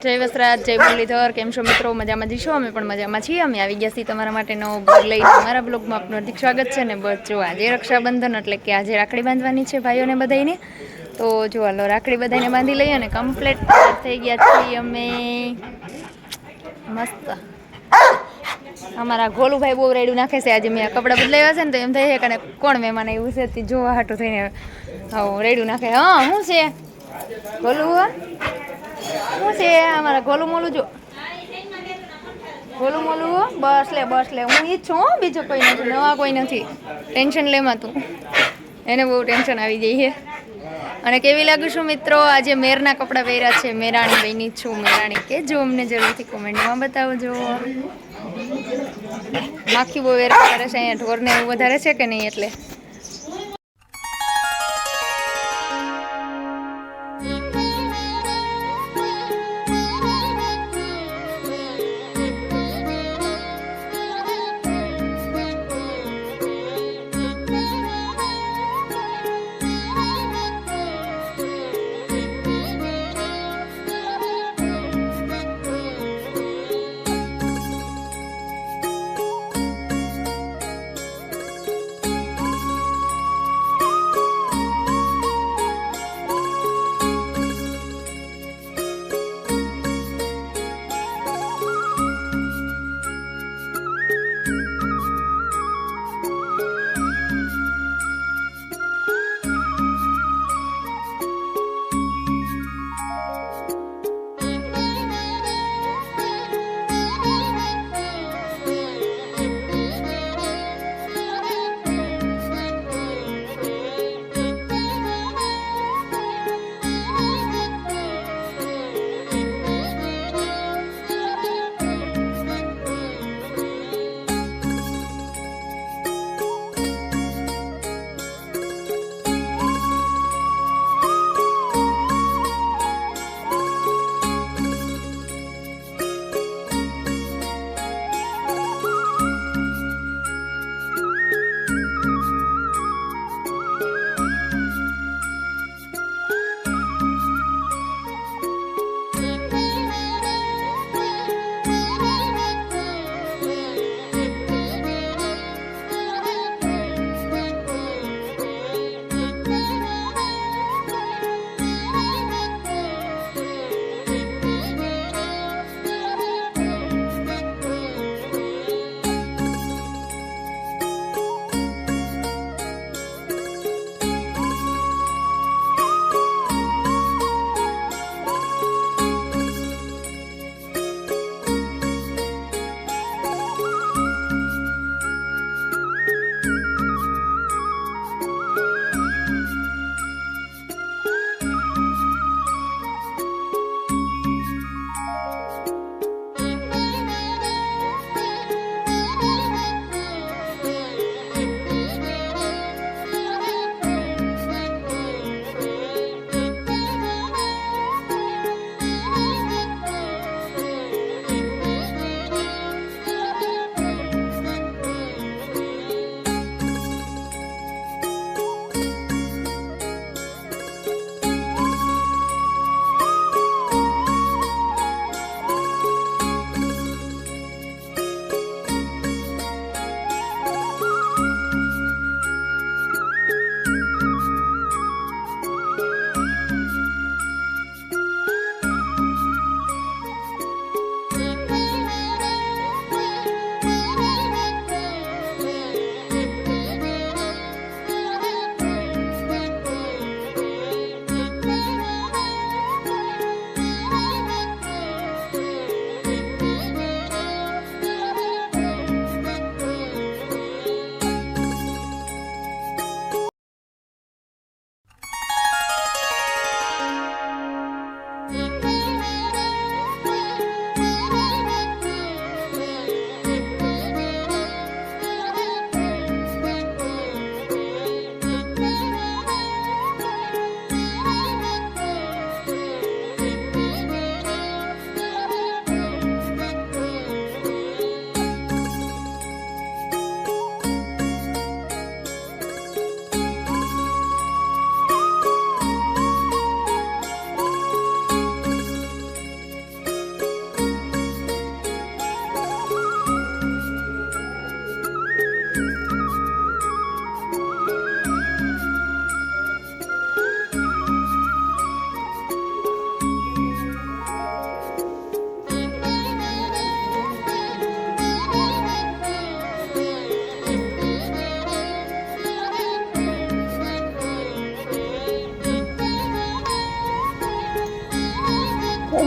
જય વસરાજ, જય મુરલીધર, કેમ છો મિત્રો? મજામાં જઈશું અમે પણ મજામાં છીએ. અમે આવી ગયા છીએ તમારા માટે નવો બ્લોગ લઈને. અમારા બ્લોગમાં આપનું હાર્દિક સ્વાગત છે ને બસ જો આજે રક્ષાબંધન એટલે કે આજે રાખડી બાંધવાની છે ભાઈઓને બધાને તો જો હાલો, રાખડી બધાને બાંધી લઈએ અને કમ્પ્લીટ થઈ ગયા છીએ અમે. મસ્ત. અમારા ગોલુભાઈ બહુ રેડું નાખે છે. આજે મેં કપડાં બદલાવ્યા છે ને તો એમ થઈ કે કોણ મહેમાન આવ્યું છે જોવા હાટું થઈને. હા રેડું નાખે. હા, શું છે? ગોલું શું છે અમારા ગોલું મોલું જો? ગોલું મોલું બસ લે બસ લે. હું ઈ જ છું બીજો કોઈ નથી, નવા કોઈ નથી. ટેન્શન લેમાં તું એને બહુ ટેન્શન આવી જાય છે. અને કેવી લાગુ છું મિત્રો? આજે મેરના કપડાં પહેર્યા છે. મેરાણી બહેની છું, મેરાણી. કે જો અમને જરૂરથી કોમેન્ટમાં બતાવજો. માખી બહુ વેરા કરે છે, અહીંયા ઢોરને એવું વધારે છે કે નહીં એટલે?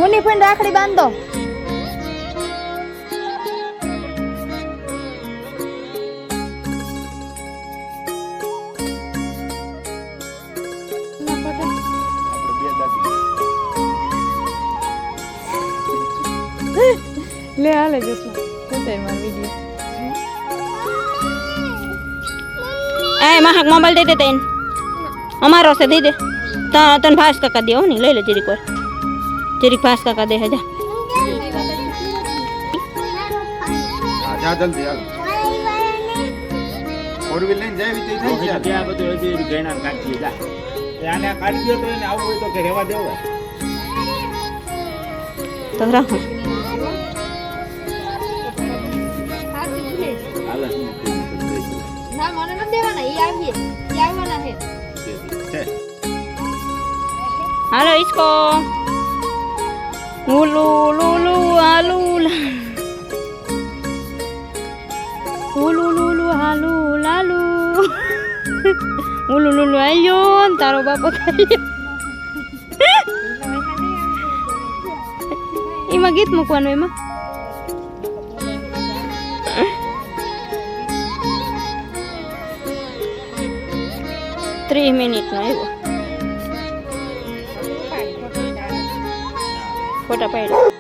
હુની પણ રાખડી બાંધો. લે હાલે જસમાં જોતે માર વિડિયો. એ મહાક મોબાઈલ દે દે તૈન અમારો છે દે દે. ત- તને ભાસ કાકા દેવો હો લઈ લે જરીક વાર જરીક ભાસ કાકા દે હજા જા જલ્દી હાલો ફોર વ્હીલ લઈને જાય વિજય થઈ ગયા ત્યાં બધું હજી ગયણા કાઢી જા એ આને કાઢીએ તો એને આવું હોય તો કે રહેવા દેવો તો રાખો ના મને નથી દેવાના ઈ આવીએ ઈ આવવાના છે હાલો ઈસકો Ulu lulu alula. Ulu lulu lalu. Ulu lulu ayun, taruh bapak kayo. Ima gitu, mo kuan. Three minutes na. ફોટા પાડ્યા.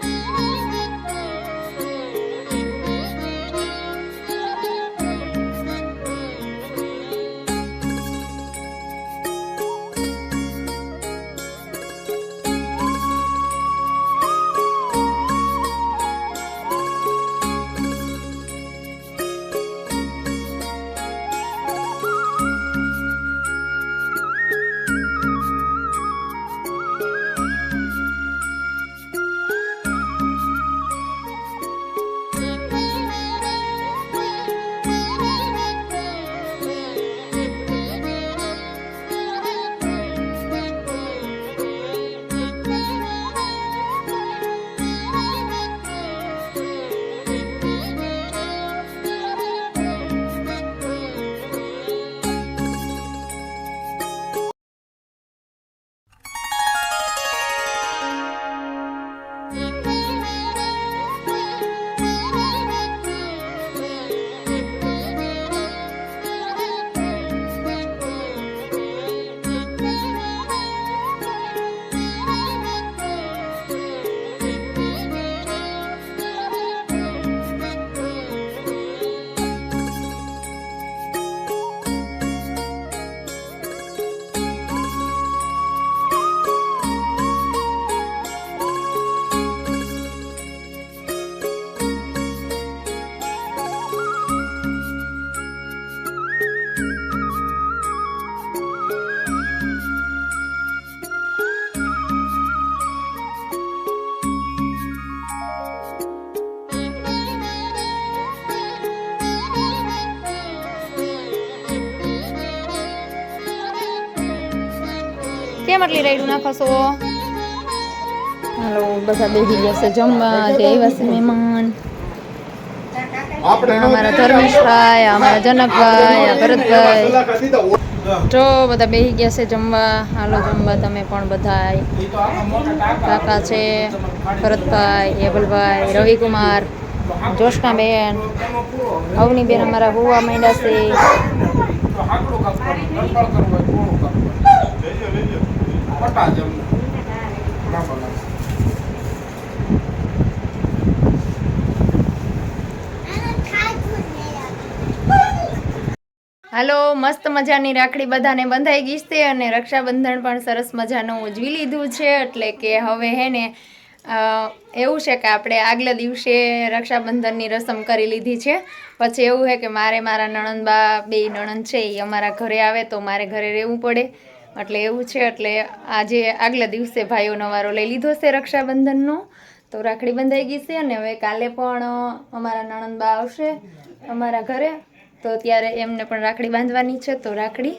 કેમ આટલી રાઈડું નાખશો હાલો બધા બેસી ગયા છે જમવા જે આવ્યા છે મહેમાન. અમારા ધર્મેશભાઈ અમારા જનકભાઈ આ ભરતભાઈ. જો બધા બેસી ગયા છે જમવા. હાલો જમવા તમે પણ બધા કાકા છે ભરતભાઈ હેબલભાઈ રવિકુમાર જોશનાબેન અવનીબેન અમારા હોવા માંડ્યા છે. હાલો, મસ્ત મજાની રાખડી બધાને બંધાઈ ગઈ છે અને રક્ષાબંધન પણ સરસ મજાનું ઉજવી લીધું છે. એટલે કે હવે હે ને એવું છે કે આપણે આગલા દિવસે રક્ષાબંધનની રસમ કરી લીધી છે. પછી એવું છે કે મારે મારા નણંદબા બે નણંદ છે એ અમારા ઘરે આવે તો મારે ઘરે રહેવું પડે. એટલે એવું છે, એટલે આજે આગલા દિવસે ભાઈઓનો વારો લઈ લીધો છે રક્ષાબંધનનો. તો રાખડી બંધાઈ ગઈ છે અને હવે કાલે પણ અમારા નણંદબા આવશે અમારા ઘરે. તો ત્યારે એમને પણ રાખડી બાંધવાની છે, તો રાખડી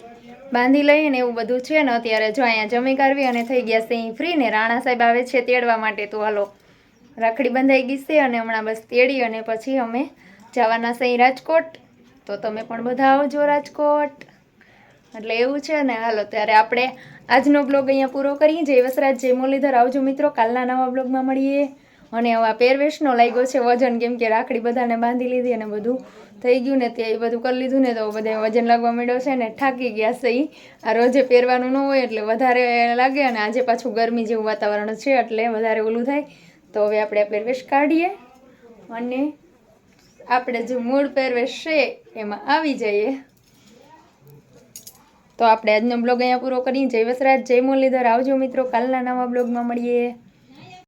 બાંધી લઈને એવું બધું છે. ને અત્યારે જો અહીંયા જમી કરવી અને થઈ ગયા છે, અહીં ફ્રી ને રાણા સાહેબ આવે છે તેડવા માટે. તો હાલો, રાખડી બંધાઈ ગઈ છે અને હમણાં બસ તેડી અને પછી અમે જવાના છે રાજકોટ. તો તમે પણ બધા આવજો રાજકોટ. એટલે એવું છે ને, હાલો, ત્યારે આપણે આજનો બ્લોગ અહીંયા પૂરો કરીએ. જય વસરાજ, જય મુરલીધર. આવજો મિત્રો, કાલના નવા બ્લોગમાં મળીએ. અને હવે પહેરવેશનો લાગ્યો છે વજન, કેમ કે રાખડી બધાને બાંધી લીધી અને બધું થઈ ગયું ને તે બધું કરી લીધું ને તો બધા વજન લાગવા માંડ્યો છે ને, થાકી ગયા છે એ આ રોજે પહેરવાનું ન હોય એટલે વધારે લાગે અને આજે પાછું ગરમી જેવું વાતાવરણ છે એટલે વધારે ઓલું થાય. તો હવે આપણે આ પહેરવેશ કાઢીએ અને આપણે જે મૂળ પહેરવેશ છે એમાં આવી જઈએ. તો આપણે આજનો બ્લોગ અહીંયા પૂરો કરીએ. જય વસરાજ, જય મુરલીધર. આવજો મિત્રો, કાલના નવા બ્લોગમાં મળીએ.